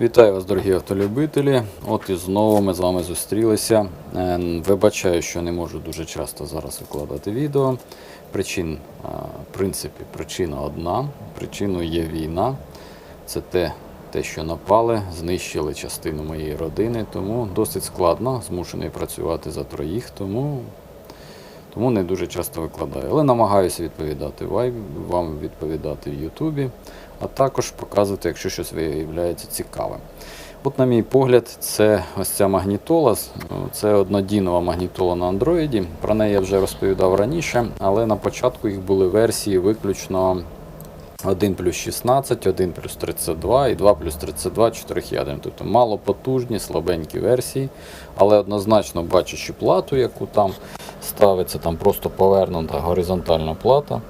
Вітаю вас, дорогі автолюбителі. От і знову ми з вами зустрілися. Е, Вибачаю, що не можу дуже часто зараз викладати відео. Причин, е, в принципі, причина одна. Причиною є війна. Це те, те, що напали, знищили частину моєї родини, тому досить складно, змушений працювати за троїх, тому, тому не дуже часто викладаю. Але намагаюся відповідати вам відповідати в Ютубі, а також показувати, якщо щось виявляється цікавим. От, на мій погляд, це ось ця магнітола. Це однодінова магнітола на Android. Про неї я вже розповідав раніше, але на початку їх були версії виключно 1 плюс 16, 1 плюс 32 і 2 плюс 32 чотирьохядерні. Тобто малопотужні, слабенькі версії, але однозначно бачачи плату, яку там ставиться, там просто повернута горизонтальна плата,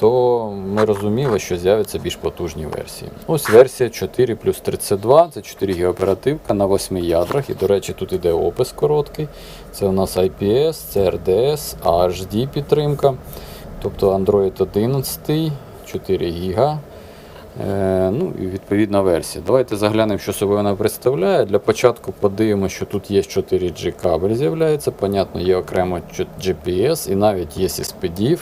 то ми розуміли, що з'являться більш потужні версії. Ось версія 4 плюс 32, це 4 г оперативка на 8 ядрах. І, до речі, тут іде опис короткий. Це у нас IPS, CRDS, AHD підтримка. Тобто Android 11, 4 ГБ. Е, ну і відповідна версія. Давайте заглянемо, що собою вона представляє. Для початку подивимося, що тут є 4G кабель з'являється. Понятно, є окремо GPS і навіть є SPDIF.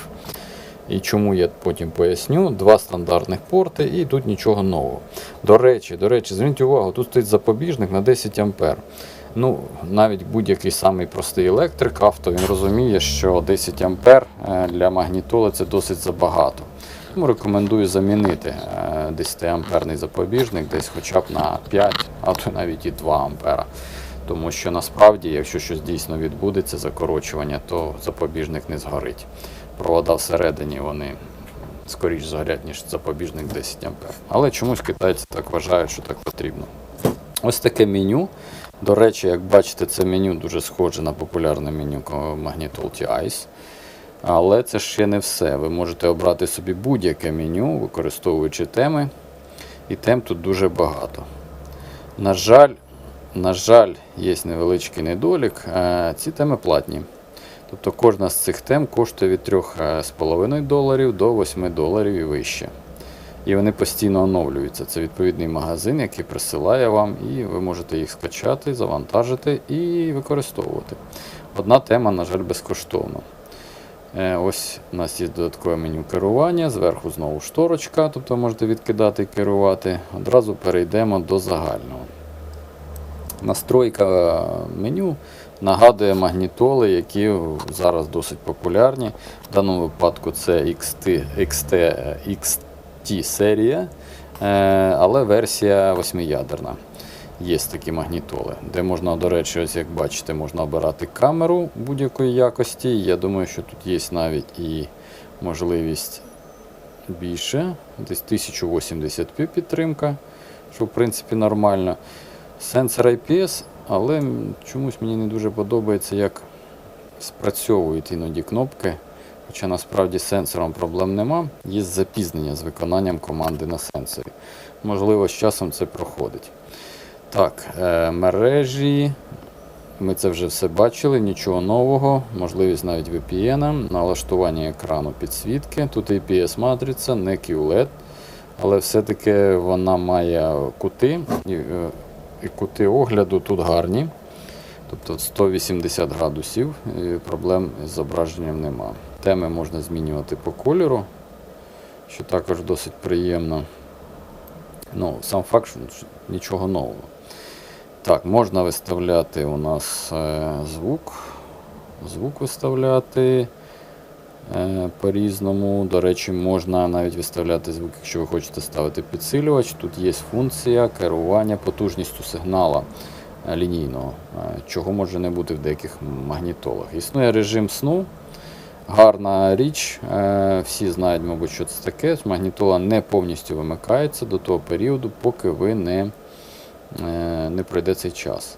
І чому я потім поясню. Два стандартних порти і тут нічого нового. До речі, до речі, зверніть увагу, тут стоїть запобіжник на 10 А. Ну, навіть будь-який самий простий електрик, авто, він розуміє, що 10 А для магнітоли це досить забагато. Тому рекомендую замінити 10 амперний запобіжник десь хоча б на 5, а то навіть і 2 ампера. Тому що насправді, якщо щось дійсно відбудеться, закорочування, то запобіжник не згорить. Провода всередині вони скоріш згорять, ніж запобіжник 10 А. Але чомусь китайці так вважають, що так потрібно. Ось таке меню. До речі, як бачите, це меню дуже схоже на популярне меню Magnetol T-Ice. Але це ще не все. Ви можете обрати собі будь-яке меню, використовуючи теми. І тем тут дуже багато. На жаль, на жаль, є невеличкий недолік. е, Ці теми платні. Тобто кожна з цих тем коштує від 3,5 доларів до 8 доларів і вище. І вони постійно оновлюються. Це відповідний магазин, який присилає вам, і ви можете їх скачати, завантажити і використовувати. Одна тема, на жаль, безкоштовна. Е, Ось у нас є додаткове меню керування, зверху знову шторочка, тобто можете відкидати і керувати. Одразу перейдемо до загального. Настройка е, меню нагадує магнітоли, які зараз досить популярні. В даному випадку це XT, XT, XT серія, е, але версія восьмиядерна. Є такі магнітоли, де можна, до речі, ось як бачите, можна обирати камеру будь-якої якості. Я думаю, що тут є навіть і можливість більше, десь 1080p підтримка, що в принципі нормально. Сенсор IPS, але чомусь мені не дуже подобається, як спрацьовують іноді кнопки. Хоча насправді з сенсором проблем нема, є запізнення з виконанням команди на сенсорі. Можливо, з часом це проходить. Так, е, мережі. Ми це вже все бачили, нічого нового, можливість навіть VPN, налаштування екрану підсвітки. Тут IPS матриця, не QLED, але все-таки вона має кути, і, е, кути огляду тут гарні. Тобто 180 градусів, і проблем з зображенням нема. Теми можна змінювати по кольору, що також досить приємно. Ну, сам факт, що нічого нового. Так, можна виставляти у нас е, звук. Звук виставляти е, по-різному. До речі, можна навіть виставляти звук, якщо ви хочете ставити підсилювач. Тут є функція керування потужністю сигнала е, лінійного, чого може не бути в деяких магнітолах. Існує режим сну. Гарна річ, всі знають, мабуть, що це таке. Магнітола не повністю вимикається до того періоду, поки ви не, не пройде цей час.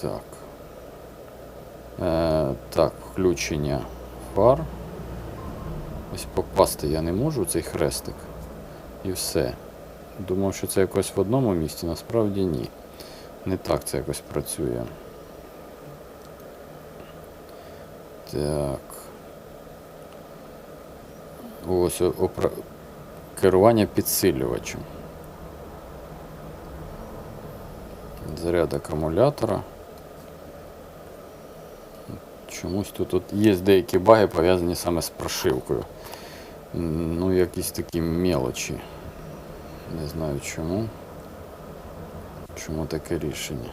Так. Е, так, включення фар. Ось попасти я не можу цей хрестик. І все. Думав, що це якось в одному місці, насправді ні. Не так це якось працює. Так. Ось опра- керування підсилювачем. Заряд акумулятора. Чомусь тут, тут є деякі баги пов'язані саме з прошивкою. Ну, якісь такі мелочі. Не знаю чому. Чому таке рішення?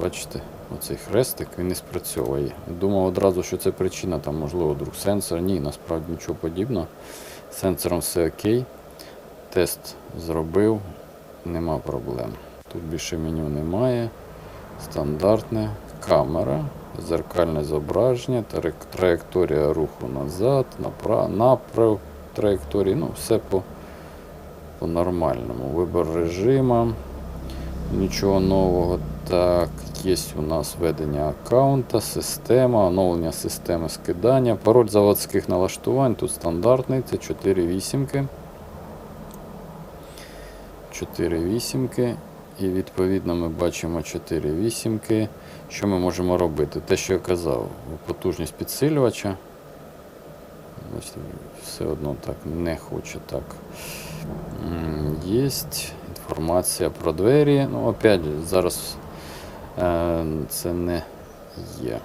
Бачите, оцей хрестик він не спрацьовує. Думав одразу, що це причина, там, можливо, друг сенсор. Ні, насправді нічого подібного. З Сенсором все окей. Тест зробив, нема проблем. Тут більше меню немає. Стандартне камера, зеркальне зображення, траєкторія руху назад, направ, траєкторії. Ну, все по, по нормальному. Вибір режиму. Нічого нового. Так, є у нас ведення аккаунта, система, оновлення системи скидання. Пароль заводських налаштувань тут стандартний, це 4 вісімки. 4 вісімки. І відповідно ми бачимо 4 вісімки. Що ми можемо робити? Те, що я казав, потужність підсилювача. Все одно так не хоче так. Є інформація про двері. Ну, опять зараз е, це не є.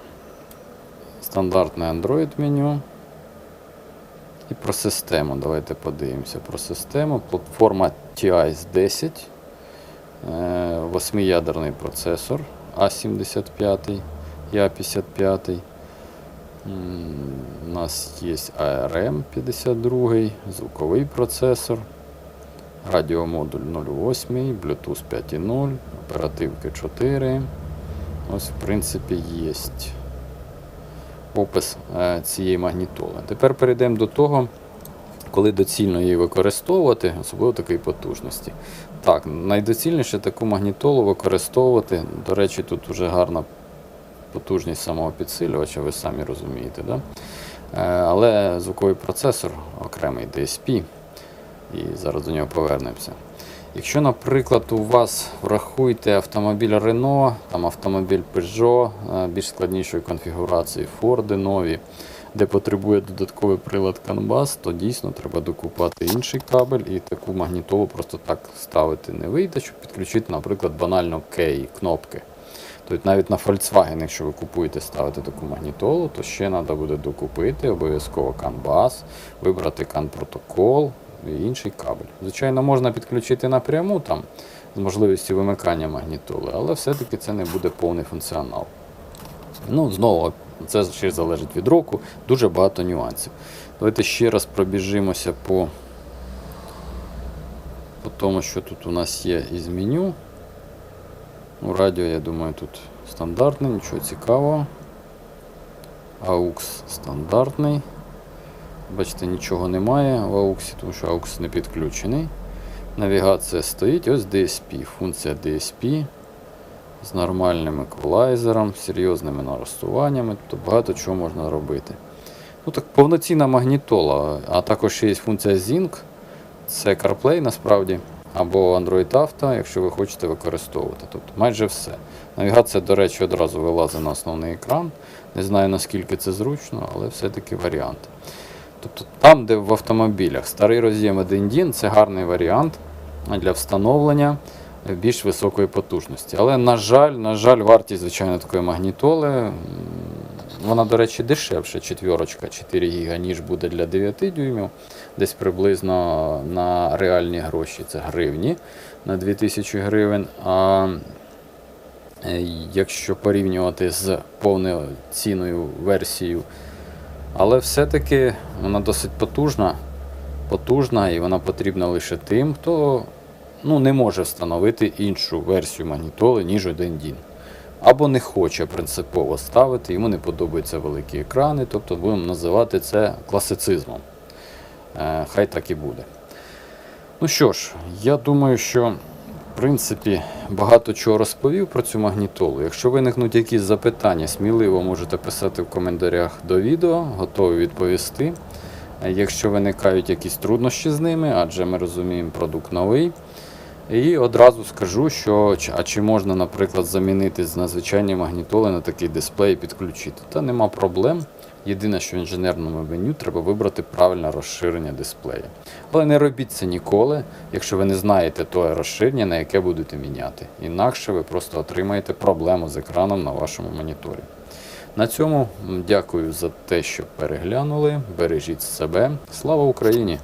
Стандартне Android меню. І про систему. Давайте подивимося про систему. Платформа TIS 10. Е, Восьмиядерний процесор А75 і А55. У нас є ARM 52, звуковий процесор, радіомодуль 08, Bluetooth 5.0, оперативки 4. Ось, в принципі, є опис е, цієї магнітоли. Тепер перейдемо до того, коли доцільно її використовувати, особливо такої потужності. Так, найдоцільніше таку магнітолу використовувати. До речі, тут вже гарна потужність самого підсилювача, ви самі розумієте. Да? Е, Але звуковий процесор окремий DSP, і зараз до нього повернемося. Якщо, наприклад, у вас врахуйте автомобіль Renault, там автомобіль Peugeot е, більш складнішої конфігурації, Ford нові, де потребує додатковий прилад CAN-BUS, то дійсно треба докупати інший кабель і таку магнітолу просто так ставити не вийде, щоб підключити, наприклад, банально кей, кнопки. Тобто навіть на Volkswagen, якщо ви купуєте ставити таку магнітолу, то ще треба буде докупити обов'язково CAN-BUS, вибрати CAN-протокол інший кабель. Звичайно, можна підключити напряму там, з можливістю вимикання магнітоли, але все-таки це не буде повний функціонал. Ну, знову, це ще залежить від року, дуже багато нюансів. Давайте ще раз пробіжимося по, по тому, що тут у нас є із меню. Ну, радіо, я думаю, тут стандартне, нічого цікавого. AUX стандартний. Бачите, нічого немає в AUX, тому що AUX не підключений. Навігація стоїть, ось DSP, функція DSP з нормальним еквалайзером, серйозними налаштуваннями, тобто багато чого можна робити. Ну так повноцінна магнітола, а також є функція Zinc, це CarPlay насправді, або Android Auto, якщо ви хочете використовувати. Тобто майже все. Навігація, до речі, одразу вилазить на основний екран. Не знаю наскільки це зручно, але все-таки варіант. Тобто там, де в автомобілях старий роз'єм 1 DIN, це гарний варіант для встановлення більш високої потужності. Але, на жаль, на жаль, вартість, звичайно, такої магнітоли, вона, до речі, дешевше, четвірочка 4 ГБ, ніж буде для 9 дюймів. Десь приблизно на реальні гроші це гривні на 2000 гривень. А е, якщо порівнювати з повноцінною версією, але все-таки вона досить потужна, потужна і вона потрібна лише тим, хто ну, не може встановити іншу версію магнітоли, ніж один DIN. Або не хоче принципово ставити, йому не подобаються великі екрани, тобто будемо називати це класицизмом. Е, хай так і буде. Ну що ж, я думаю, що принципі багато чого розповів про цю магнітолу. Якщо виникнуть якісь запитання, сміливо можете писати в коментарях до відео, готовий відповісти. Якщо виникають якісь труднощі з ними, адже ми розуміємо, продукт новий. І одразу скажу, що а чи можна, наприклад, замінити з надзвичайні магнітоли на такий дисплей і підключити. Та нема проблем. Єдине, що в інженерному меню треба вибрати правильне розширення дисплея. Але не робіть це ніколи, якщо ви не знаєте те розширення, на яке будете міняти. Інакше ви просто отримаєте проблему з екраном на вашому моніторі. На цьому дякую за те, що переглянули. Бережіть себе. Слава Україні!